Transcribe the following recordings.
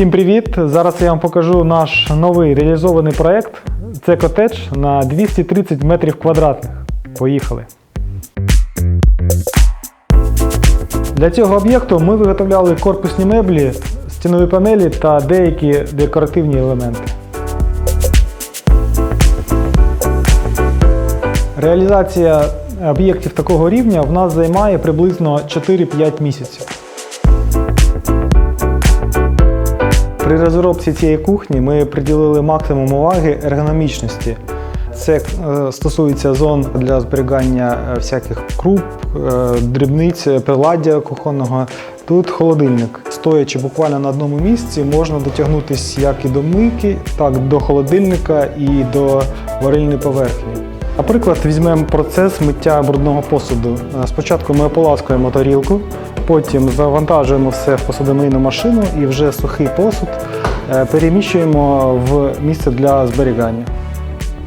Всім привіт! Зараз я вам покажу наш новий реалізований проект. Це котедж на 230 метрів квадратних. Поїхали! Для цього об'єкту ми виготовляли корпусні меблі, стінові панелі та деякі декоративні елементи. Реалізація об'єктів такого рівня в нас займає приблизно 4-5 місяців. При розробці цієї кухні ми приділили максимум уваги ергономічності. Це е, стосується зон для зберігання е, всяких круп, е, дрібниць, приладдя кухонного. Тут холодильник. Стоячи буквально на одному місці, можна дотягнутися як і до мийки, так і до холодильника і до варильної поверхні. Наприклад, візьмемо процес миття брудного посуду. Е, Спочатку ми ополаскуємо тарілку, потім завантажуємо все в посудомийну машину і вже сухий посуд е, переміщуємо в місце для зберігання.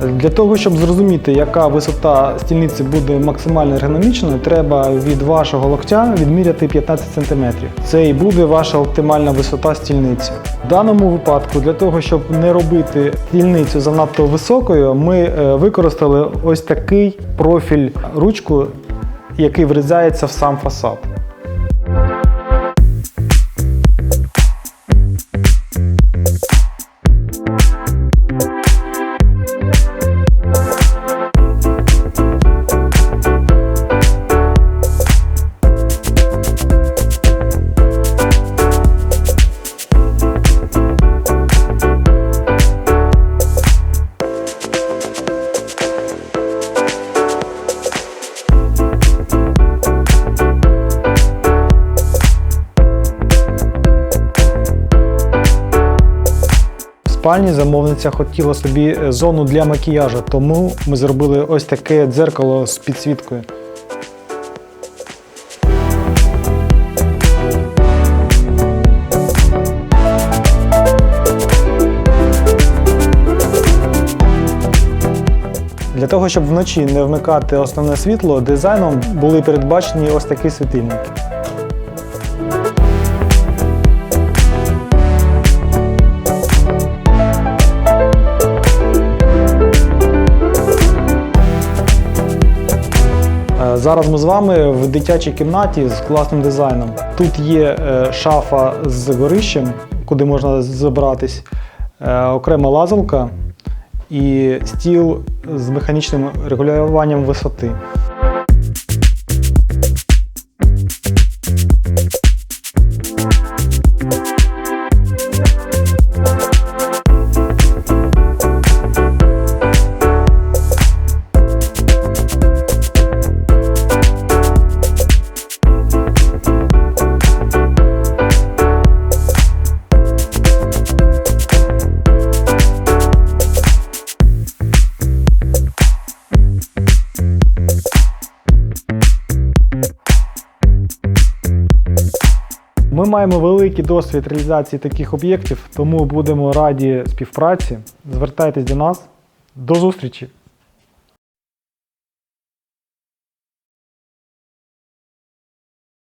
Для того, щоб зрозуміти, яка висота стільниці буде максимально ергономічною, треба від вашого локтя відміряти 15 см. Це і буде ваша оптимальна висота стільниці. В даному випадку, для того, щоб не робити стільницю занадто високою, ми е, використали ось такий профіль ручку, який врізається в сам фасад. Спальні замовниця хотіла собі е, зону для макіяжу, тому ми зробили ось таке дзеркало з підсвіткою. Для того, щоб вночі не вмикати основне світло, дизайном були передбачені ось такі світильники. Зараз ми з вами в дитячій кімнаті з класним дизайном. Тут є е, шафа з горищем, куди можна забратись, е, окрема лазалка і стіл з механічним регулюванням висоти. Ми маємо великий досвід реалізації таких об'єктів, тому будемо раді співпраці. Звертайтесь до нас. До зустрічі!